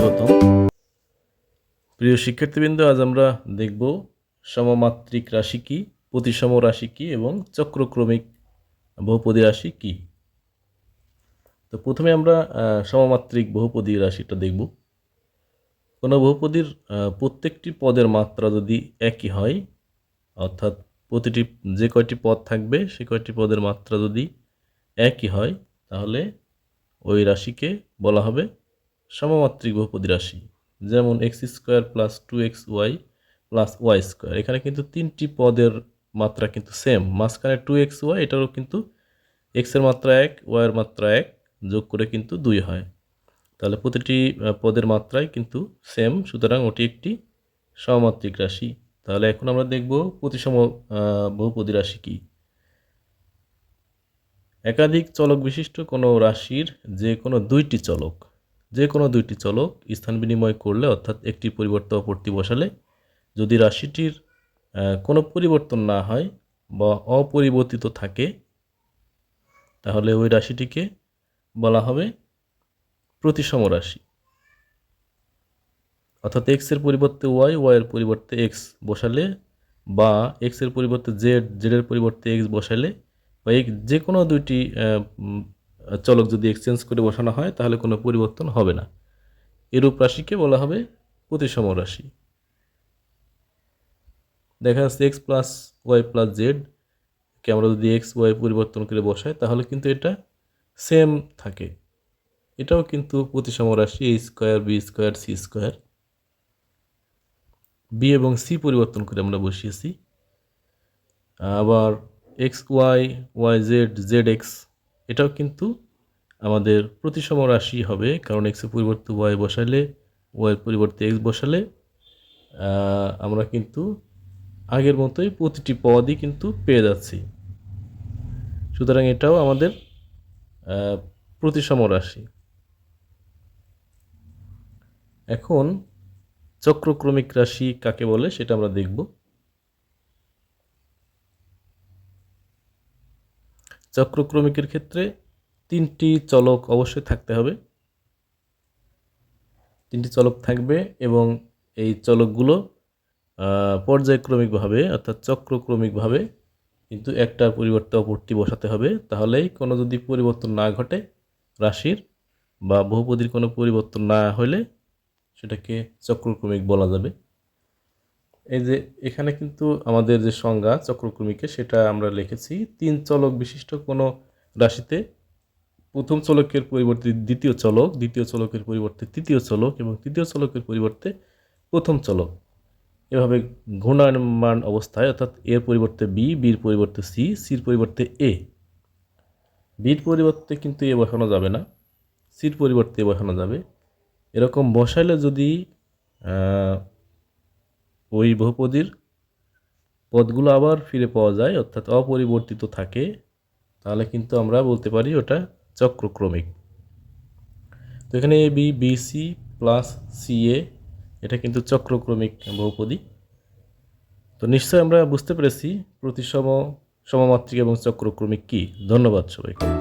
স্বাগতম প্রিয় শিক্ষার্থীবৃন্দ, আজ আমরা দেখব সমমাত্রিক রাশি কি, প্রতিসম রাশি কি এবং চক্রক্রমিক বহুপদী রাশি কি। তো প্রথমে আমরা সমমাত্রিক বহুপদী রাশিটা দেখব। কোনো বহুপদীর প্রত্যেকটি পদের মাত্রা যদি একই হয়, অর্থাৎ প্রতিটি যে কয়টি পদ থাকবে, সে কয়টি পদের মাত্রা যদি একই হয়, তাহলে ওই রাশিকে বলা হবে সমমাত্রিক বহুপদী রাশি, যেমন x square plus two x y plus y square এখানে কিন্তু তিনটি পদের মাত্রা কিন্তু সেম মাঝখানে টু এক্স ওয়াই এটারও কিন্তু এক্সের মাত্রা এক ওয়াইয়ের মাত্রা এক যোগ করে কিন্তু দুই হয়। তাহলে প্রতিটি পদের মাত্রাই কিন্তু সেম সুতরাং ওটি একটি সমমাত্রিক রাশি। তাহলে এখন আমরা দেখব প্রতিসম বহুপদী রাশি কী। একাধিক চলক বিশিষ্ট কোনো রাশির যে কোনো দুইটি চলক যে কোনো দুইটি চলক স্থান বিনিময় করলে, অর্থাৎ একটি পরিবর্তে অপরটি বসালে, যদি রাশিটির কোনো পরিবর্তন না হয় বা অপরিবর্তিত থাকে, তাহলে ওই রাশিটিকে বলা হবে প্রতিসম রাশি। অর্থাৎ এক্সের পরিবর্তে ওয়াই ওয়াইয়ের পরিবর্তে এক্স বসালে বা এক্সের পরিবর্তে জেড জেডের পরিবর্তে এক্স বসালে বা এই যে কোনো দুইটি চলক যদি এক্সচেঞ্জ করে বসানো হয়, তাহলে কোনো পরিবর্তন হবে না। এরূপ রাশিকে বলা হবে প্রতিসম রাশি। দেখা যাচ্ছে x plus y plus z কে আমরা যদি এক্স ওয়াই পরিবর্তন করে বসাই, তাহলে কিন্তু এটা সেম থাকে। এটাও কিন্তু প্রতিসম রাশি a square b square c square b এবং সি পরিবর্তন করে আমরা বসিয়েছি। আবার x y y z z x এটাও কিন্তু আমাদের প্রতিসম রাশি হবে, কারণ এক্সের পরিবর্তে ওয়াই বসালে ওয়াইয়ের পরিবর্তে এক্স বসালে আমরা কিন্তু আগের মতোই প্রতিটি পদই কিন্তু পেয়ে যাচ্ছি। সুতরাং এটাও আমাদের প্রতিসম রাশি। এখন চক্রক্রমিক রাশি কাকে বলে সেটা আমরা দেখব। চক্রক্রমিকের ক্ষেত্রে তিনটি চলক অবশ্যই থাকতে হবে। তিনটি চলক থাকবে এবং এই চলকগুলো পর্যায়ক্রমিকভাবে অর্থাৎ চক্রক্রমিকভাবে কিন্তু একটার পরিবর্তে অপরটি বসাতে হবে। তাহলেই কোনো যদি পরিবর্তন না ঘটে, রাশির বা বহুপদীর কোনো পরিবর্তন না হলে সেটাকে চক্রক্রমিক বলা যাবে। এই যে এখানে কিন্তু আমাদের যে সংজ্ঞা চক্রক্রমিকে, সেটা আমরা লিখেছি, তিন চলক বিশিষ্ট কোনো রাশিতে প্রথম চলকের পরিবর্তে দ্বিতীয় চলক, দ্বিতীয় চলকের পরিবর্তে তৃতীয় চলক এবং তৃতীয় চলকের পরিবর্তে প্রথম চলক। এভাবে ঘূর্ণায়মান অবস্থায়, অর্থাৎ এর পরিবর্তে বি বির পরিবর্তে সি সির পরিবর্তে এ। বির পরিবর্তে কিন্তু এ বসানো যাবে না সির পরিবর্তে বসানো যাবে। এরকম বসাইলে যদি ওই বহুপদীর পদগুলো আবার ফিরে পাওয়া যায়, অর্থাৎ অপরিবর্তিত থাকে। তাহলে কিন্তু আমরা বলতে পারি ওটা চক্রক্রমিক। তো এখানে a b b c plus c a এটা কিন্তু চক্রক্রমিক বহুপদী। তো নিশ্চয় আমরা বুঝতে পেরেছি প্রতিসম সমমাত্রিক এবং চক্রক্রমিক কী। ধন্যবাদ সবাইকে।